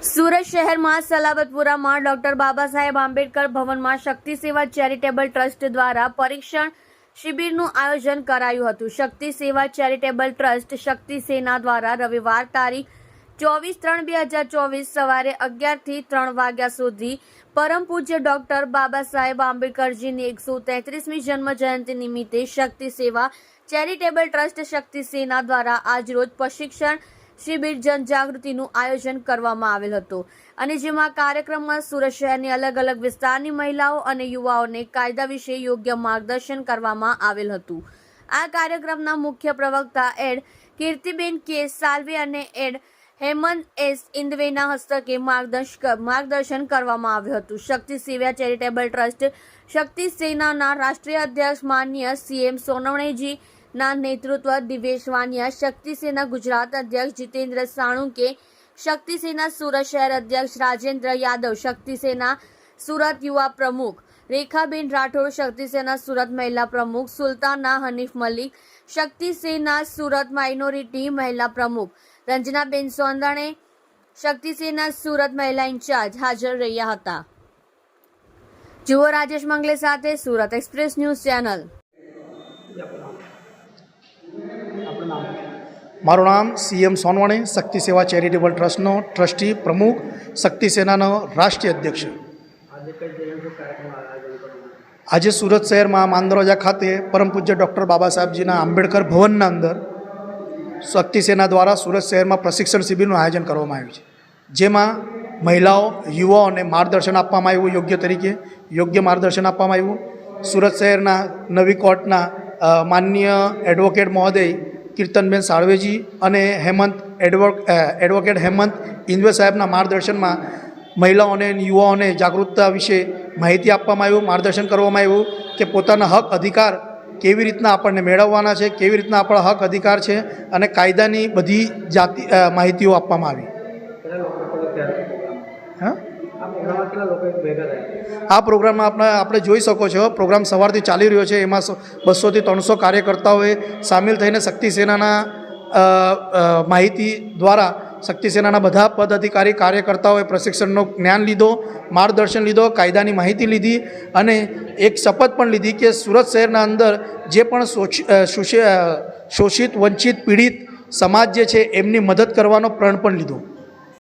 સુરત શહેરમાં સલાબતપુરામાં ડોક્ટર બાબા સાહેબ આંબેડકર ભવનમાં શક્તિ સેવા ચેરિટેબલ ટ્રસ્ટ દ્વારા પરીક્ષણ શિબિરનું આયોજન કરાયું હતું. શક્તિ સેવા ચેરિટેબલ ટ્રસ્ટ શક્તિ સેના દ્વારા રવિવાર તારીખ ચોવીસ ત્રણ બે હજાર ચોવીસ સવારે અગિયારથી ત્રણ વાગ્યા સુધી પરમ પૂજ્ય ડોક્ટર બાબા સાહેબ આંબેડકરજીની એકસો તેત્રીસમી જન્મ જયંતિ નિમિત્તે શક્તિ સેવા ચેરિટેબલ ટ્રસ્ટ શક્તિ સેના દ્વારા આજરોજ પ્રશિક્ષણ શિબિર જનજાગૃતિનું આયોજન કરવામાં આવેલ હતું. અને જેમાં કાર્યક્રમમાં સુરત શહેરની અલગ અલગ વિસ્તારની મહિલાઓ અને યુવાઓને કાયદા વિશે યોગ્ય માર્ગદર્શન કરવામાં આવેલ હતું. આ કાર્યક્રમના મુખ્ય પ્રવક્તા એડ કીર્તિબેન કે સાલ્વે અને એડ હેમંત એસ ઇન્દવેના હસ્તકે માર્ગદર્શન માર્ગદર્શન કરવામાં આવ્યું હતું. શક્તિ સેવા ચેરિટેબલ ટ્રસ્ટ શક્તિ સેનાના રાષ્ટ્રીય અધ્યક્ષ માન્ય સીએમ સોનવણેજી ના નેતૃત્વ દિવેશ વાનિયા શક્તિસેના ગુજરાત અધ્યક્ષ જીતેન્દ્ર સાણુકે શક્તિસેના સુરત શહેર અધ્યક્ષ રાજેન્દ્ર યાદવ શક્તિસેના સુરત યુવા પ્રમુખ રેખાબેન રાઠોડ શક્તિસેના સુરત મહિલા પ્રમુખ સુલતાના હનીફ મલિક શક્તિસેના સુરત માઇનોરિટી મહિલા પ્રમુખ રંજનાબેન સોંદણે શક્તિસેના સુરત મહિલા ઇન્ચાર્જ હાજર રહ્યા હતા. જુઓ રાજેશ મંગલે સાથે સુરત એક્સપ્રેસ ન્યૂઝ ચેનલ. મારું નામ સીએમ સોનવાણી, શક્તિ સેવા ચેરિટેબલ ટ્રસ્ટનો ટ્રસ્ટી પ્રમુખ, શક્તિ સેનાનો રાષ્ટ્રીય અધ્યક્ષ. આજે સુરત શહેરમાં માંદરોજા ખાતે પરમ પૂજ્ય ડૉક્ટર બાબા સાહેબજીના આંબેડકર ભવનના અંદર શક્તિ સેના દ્વારા સુરત શહેરમાં પ્રશિક્ષણ શિબિરનું આયોજન કરવામાં આવ્યું છે. જેમાં મહિલાઓ, યુવાઓને માર્ગદર્શન આપવામાં આવ્યું, યોગ્ય તરીકે યોગ્ય માર્ગદર્શન આપવામાં આવ્યું. સુરત શહેરના નવી કોર્ટના માનનીય એડવોકેટ મહોદય કીર્તનબેન સાળવેજી અને હેમંત એડવો એડવોકેટ હેમંત ઇન્દ્વે સાહેબના માર્ગદર્શનમાં મહિલાઓને યુવાઓને જાગૃતતા વિશે માહિતી આપવામાં આવ્યું, માર્ગદર્શન કરવામાં આવ્યું કે પોતાના હક અધિકાર કેવી રીતના આપણને મેળવવાના છે, કેવી રીતના આપણા હક અધિકાર છે અને કાયદાની બધી જાતિ માહિતીઓ આપવામાં આવી. આ પ્રોગ્રામમાં આપણે આપણે જોઈ શકો છો પ્રોગ્રામ સવારથી ચાલી રહ્યો છે. એમાં બસોથી ત્રણસો કાર્યકર્તાઓએ સામેલ થઈને શક્તિ સેનાના અ, અ, માહિતી દ્વારા શક્તિ સેનાના બધા પદ અધિકારી કાર્યકર્તાઓએ પ્રશિક્ષણનો જ્ઞાન લીધો માર્ગદર્શન લીધો કાયદાની માહિતી લીધી અને એક શપથ પણ લીધી કે સુરત શહેરના અંદર જે પણ શોષિત વંચિત પીડિત સમાજ જે છે એમની મદદ કરવાનો પ્રણ પણ લીધો.